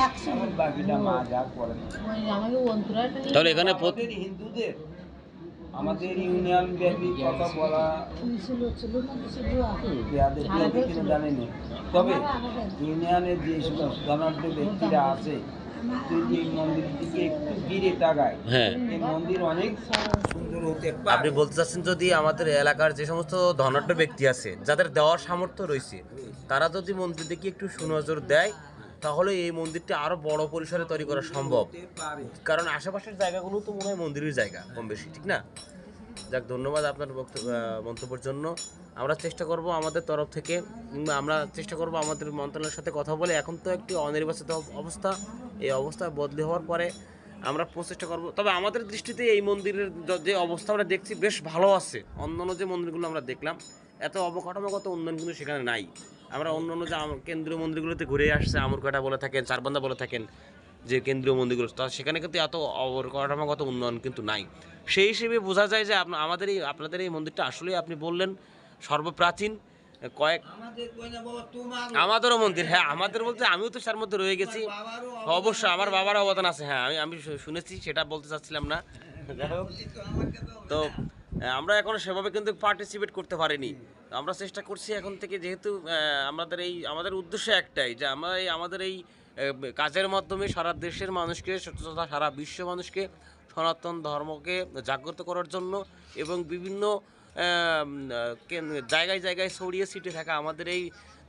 একশো আমার বাকিটা মা যা করে। আমাকে অন্তরাটা নিয়ে তাহলে এখানে আমাদের হিন্দুদের আমাদের ইউনিয়ন ব্যাপী কথা বলা ছিল ছিল না ছিল পেয়াদের পেয়াদের কিনা জানি না তবে ইউনিয়নের যে সমস্ত ধনাঢ্য ব্যক্তিরা আছে যদি এই মন্দিরের দিকে একটু গিরে তাকায় হ্যাঁ। এই মন্দির অনেক সুন্দর হতে আপনি বলতে চাচ্ছেন যদি আমাদের এলাকার যে সমস্ত ধনাঢ্য ব্যক্তি আছে যাদের দেওয়ার সামর্থ্য রয়েছে তারা যদি মন্দির দিকে একটু সুনজর দেয় তাহলে এই মন্দিরটা আরও বড় পরিসরে তৈরি করা সম্ভব। কারণ আশেপাশের জায়গাগুলো তো মনে হয় মন্দিরের জায়গা, কম বেশি, ঠিক না? যাক, ধন্যবাদ আপনার মন্তব্যের জন্য। আমরা চেষ্টা করব আমাদের তরফ থেকে আমরা চেষ্টা করব আমাদের মন্ত্রণালয়ের সাথে কথা বলে। এখন তো একটি অনির্বাচিত অবস্থা। এই অবস্থা বদলি হওয়ার পরে আমরা প্রচেষ্টা করব। তবে আমাদের দৃষ্টিতে এই মন্দিরের যে অবস্থা আমরা দেখছি বেশ ভালো আছে। অন্যান্য যে মন্দিরগুলো আমরা দেখলাম এত অবকাঠামোগত উন্নয়ন কিন্তু সেখানে নাই। আমরা অন্য অন্য যে কেন্দ্রীয় মন্দিরগুলোতে ঘুরে আসছে আমরকাটা বলে থাকেন চারবান্ধা বলে থাকেন যে কেন্দ্রীয় মন্দিরগুলো তা সেখানে কিন্তু এত অবকাঠামোগত উন্নয়ন কিন্তু নাই। সেই হিসেবে বোঝা যায় যে আমাদের এই আপনাদের এই মন্দিরটা আসলেই আপনি বললেন সর্বপ্রাচীন কয়েক আমাদেরও মন্দির হ্যাঁ আমাদের বলতে আমিও তো তার মধ্যে রয়ে গেছি। অবশ্যই আমার বাবার অবদান আছে হ্যাঁ আমি আমি শুনেছি সেটা বলতে চাচ্ছিলাম না। তো আমরা এখনও সেভাবে কিন্তু পার্টিসিপেট করতে পারিনি। আমরা চেষ্টা করছি এখন থেকে যেহেতু আমাদের এই, আমাদের উদ্দেশ্য একটাই যে আমরা এই, আমাদের এই কাজের মাধ্যমে সারা দেশের মানুষকে তথা সারা বিশ্ব মানুষকে, সনাতন ধর্মকে জাগ্রত করার জন্য এবং বিভিন্ন জায়গায় জায়গায় ছড়িয়ে ছিটে থাকা আমাদের এই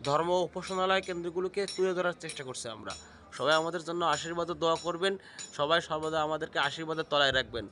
ধর্ম উপাসনালয় কেন্দ্রগুলোকে তুলে ধরার চেষ্টা করছি আমরা। সবাই আমাদের জন্য আশীর্বাদ দোয়া করবেন। সবাই সর্বদা আমাদেরকে আশীর্বাদের তলায় রাখবেন।